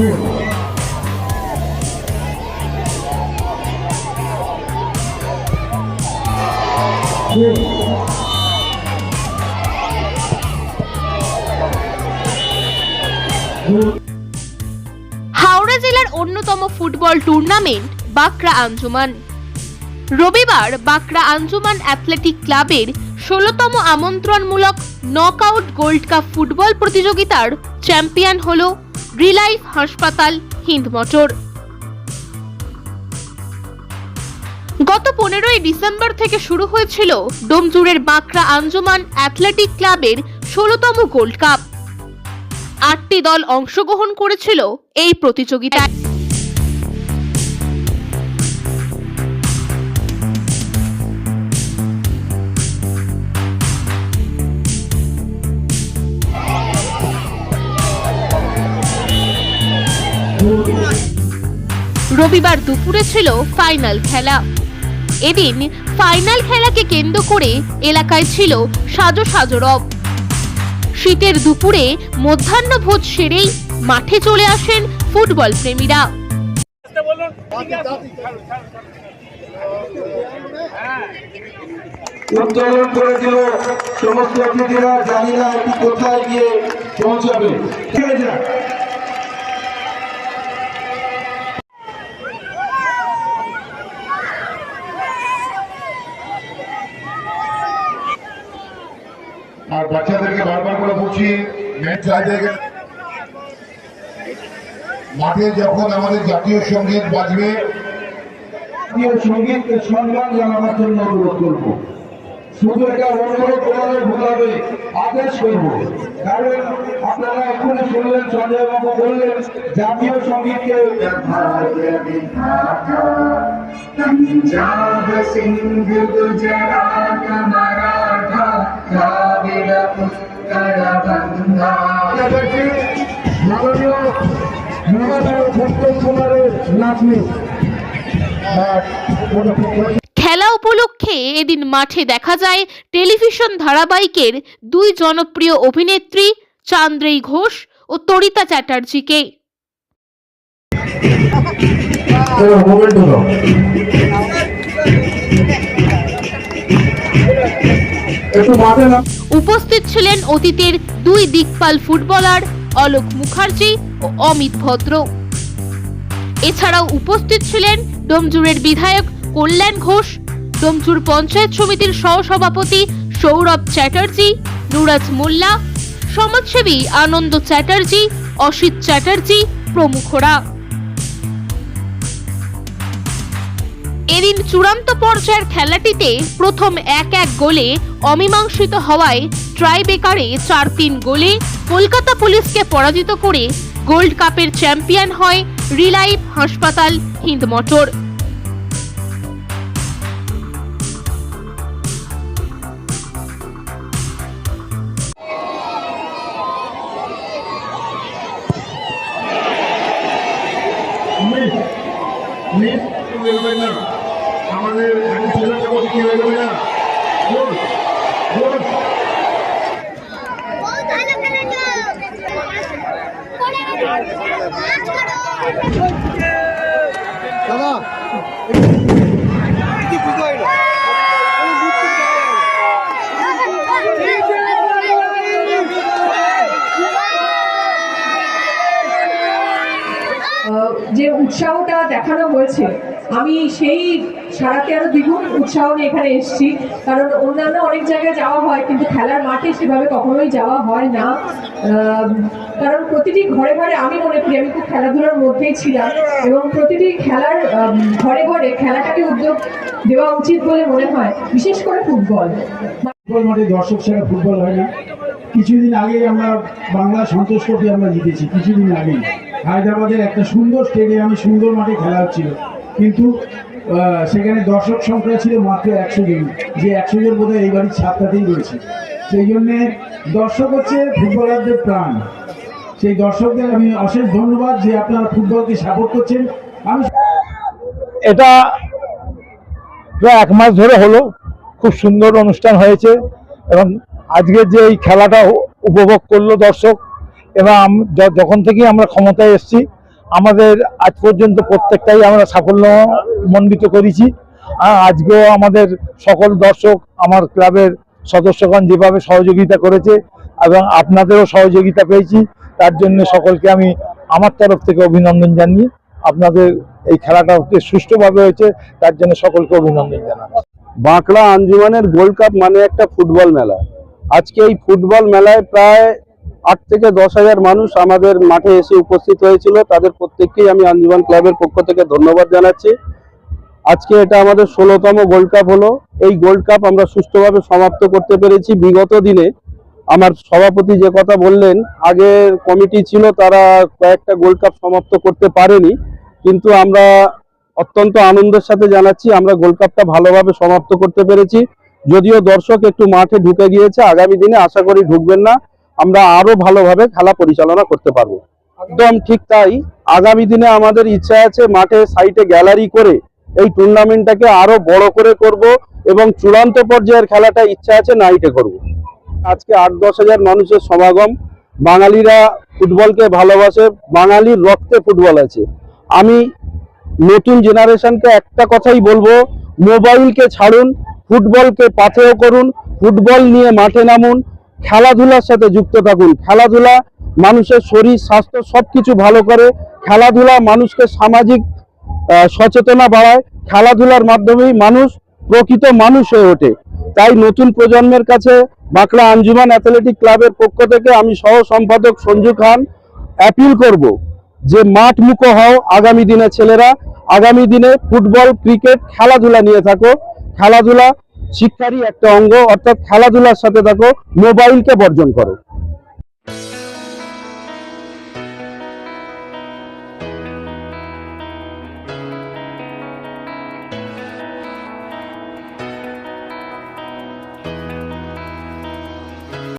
হাওড়া জেলার অন্যতম football tournament Bankra Anjuman. রবিবার বাঁকড়া আঞ্জুমান অ্যাথলেটিক ক্লাবের ষোলোতম আমন্ত্রণমূলক নকআউট গোল্ড কাপ ফুটবল প্রতিযোগিতার চ্যাম্পিয়ন হল রিলাইফ হাসপাতাল হিন্দ মোটর। গত পনেরোই ডিসেম্বর থেকে শুরু হয়েছিল ডোমজুড়ের বাঁকড়া আঞ্জুমান অ্যাথলেটিক ক্লাবের ষোলতম গোল্ড কাপ। আটটি দল অংশগ্রহণ করেছিল এই প্রতিযোগিতায়। রবিবার দুপুরে ছিল ফাইনাল খেলা। এদিন ফাইনাল খেলাকে কেন্দ্র করে এলাকায় ছিল সাজো সাজো রব। শীতের দুপুরে মধ্যাহ্নভোজ সেরেই মাঠে চলে আসেন ফুটবল প্রেমীরা। উত্তোলন সমস্ত অতিথিরা জানি না কোথায় গিয়ে পৌঁছাবে। ঠিক আছে আর বাচ্চাদেরকে বারবার করে বলছি মাঠে যখন আমাদের জাতীয় সংগীত বাজবে, জাতীয় সঙ্গীতকে সম্মান জানানোর জন্য অনুরোধ করব। শুধু এটা অনুরোধ করলে ভুলাবে, আদেশ করব। কারণ আপনারা এখনই শুনলেন সঞ্জয়বাবু বললেন, জাতীয় সঙ্গীতকে পঞ্জাব সিন্ধু গুজরাট খেলা উপলক্ষে এদিন মাঠে দেখা যায় টেলিভিশন ধারাবাহিকের দুই জনপ্রিয় অভিনেত্রী চান্দ্রেই ঘোষ ও তরিতা চ্যাটার্জিকে। উপস্থিত ছিলেন অতীতের দুই দিকপাল ফুটবলার অলোক মুখার্জি ও অমিত ভদ্র। এছাড়াও উপস্থিত ছিলেন ডোমজুরের বিধায়ক কল্যাণ ঘোষ, ডোমজুর পঞ্চায়েত সমিতির সহসভাপতি সৌরভ চ্যাটার্জি, নুরাজ মোল্লা, সমাজসেবী আনন্দ চ্যাটার্জি, অসিত চ্যাটার্জি প্রমুখরা। এদিন চূড়ান্ত পর্যায়ের খেলাটিতে প্রথম এক এক গোলে অমীমাংসিত হওয়ায় ট্রাইবেকারে চার তিন গোলে কলকাতা পুলিশকে পরাজিত করে গোল্ড কাপের চ্যাম্পিয়ন হয় রিলাইফ হাসপাতাল হিন্দ মোটর আমাদের কি হয়ে যাবে না? যে উৎসাহটা দেখানো হয়েছে আমি সেই সারাতে আরও দ্বিগুণ উৎসাহ নিয়ে এখানে এসেছি। কারণ অন্যান্য অনেক জায়গায় যাওয়া হয়, কিন্তু খেলার মাঠে সেভাবে কখনোই যাওয়া হয় না। কারণ প্রতিটি ঘরে ঘরে আমি মনে করি, আমি খুব খেলাধুলার মধ্যেই ছিলাম এবং প্রতিটি খেলার ঘরে ঘরে খেলাটাকে উদ্যোগ দেওয়া উচিত বলে মনে হয়, বিশেষ করে ফুটবল। ফুটবল মাঠে দর্শক ছাড়া ফুটবল হয় না। কিছুদিন আগে আমরা বাংলা সন্তোষ ট্রফি আমরা জিতেছি, কিছুদিন আগেই। হায়দ্রাবাদের একটা সুন্দর স্টেডিয়ামে সুন্দর মাঠে খেলা হচ্ছিল। কিন্তু সেখানে দর্শক সংখ্যা ছিল মাত্র একশো জন, যে একশো জন বোধহয় এই বাড়ির ছাত্রাতেই রয়েছে। সেই জন্যে দর্শক হচ্ছে ফুটবলারদের প্রাণ। সেই দর্শকদের আমি অশেষ ধন্যবাদ যে আপনারা ফুটবলকে সাপোর্ট করছেন। আমি এটা প্রায় এক মাস ধরে হলো, খুব সুন্দর অনুষ্ঠান হয়েছে এবং আজকে যে এই খেলাটা উপভোগ করল দর্শক, এবং যখন থেকেই আমরা ক্ষমতায় এসেছি আমাদের আজ পর্যন্ত প্রত্যেকটাই আমরা সাফল্য মণ্ডিত করেছি। আজকেও আমাদের সকল দর্শক, আমার ক্লাবের সদস্যগণ যেভাবে সহযোগিতা করেছে এবং আপনাদেরও সহযোগিতা পেয়েছি, তার জন্য সকলকে আমি আমার তরফ থেকে অভিনন্দন জানিয়ে আপনাদের এই খেলাটা সুষ্ঠুভাবে হয়েছে, তার জন্য সকলকে অভিনন্দন জানাচ্ছি। বাঁকড়া আঞ্জুমানের গোল্ড কাপ মানে একটা ফুটবল মেলা। আজকে এই ফুটবল মেলায় প্রায় আট থেকে দশ হাজার মানুষ আমাদের মাঠে এসে উপস্থিত হয়েছিল। তাদের প্রত্যেককেই আমি আঞ্জুমান ক্লাবের পক্ষ থেকে ধন্যবাদ জানাচ্ছি। আজকে এটা আমাদের ষোলোতম গোল্ড কাপ হলো। এই গোল্ড কাপ আমরা সুষ্ঠুভাবে সমাপ্ত করতে পেরেছি। বিগত দিনে আমার সভাপতি যে কথা বললেন, আগের কমিটি ছিল তারা কয়েকটা গোল্ড কাপ সমাপ্ত করতে পারেনি। কিন্তু আমরা অত্যন্ত আনন্দের সাথে জানাচ্ছি, আমরা গোল্ড কাপটা ভালোভাবে সমাপ্ত করতে পেরেছি। যদিও দর্শক একটু মাঠে ঢুকে গিয়েছে, আগামী দিনে আশা করি ঢুকবেন না। আমরা আরও ভালোভাবে খেলা পরিচালনা করতে পারব। একদম ঠিক তাই। আগামী দিনে আমাদের ইচ্ছা আছে মাঠে সাইটে গ্যালারি করে এই টুর্নামেন্টটাকে আরও বড় করে করব এবং চূড়ান্ত পর্যায়ের খেলাটা ইচ্ছা আছে নাইটে করব। আজকে আট দশ হাজার মানুষের সমাগম। বাঙালিরা ফুটবলকে ভালোবাসে, বাঙালির রক্তে ফুটবল আছে। আমি নতুন জেনারেশনকে একটা কথাই বলব মোবাইলকে ছাড়ুন, ফুটবলকে পাথেও করুন, ফুটবল নিয়ে মাঠে নামুন খেলাধুলার সাথে যুক্ত থাকুন। খেলাধুলা মানুষের শরীর, স্বাস্থ্য সবকিছু ভালো করে। খেলাধুলা মানুষকে সামাজিক সচেতনা বাড়ায়। খেলাধুলার মাধ্যমেই মানুষ প্রকৃত মানুষ হয়ে ওঠে। তাই নতুন প্রজন্মের কাছে বাঁকড়া আঞ্জুমান অ্যাথলেটিক ক্লাবের পক্ষ থেকে আমি সহ সম্পাদক সঞ্জু খান অ্যাপিল করব যে মাঠ মুখো হও আগামী দিনে ছেলেরা। আগামী দিনে ফুটবল, ক্রিকেট, খেলাধুলা নিয়ে থাকো। খেলাধুলা শিক্ষারই একটা অঙ্গ অর্থাৎ খেলাধুলার সাথে দেখো মোবাইলকে বর্জন করো।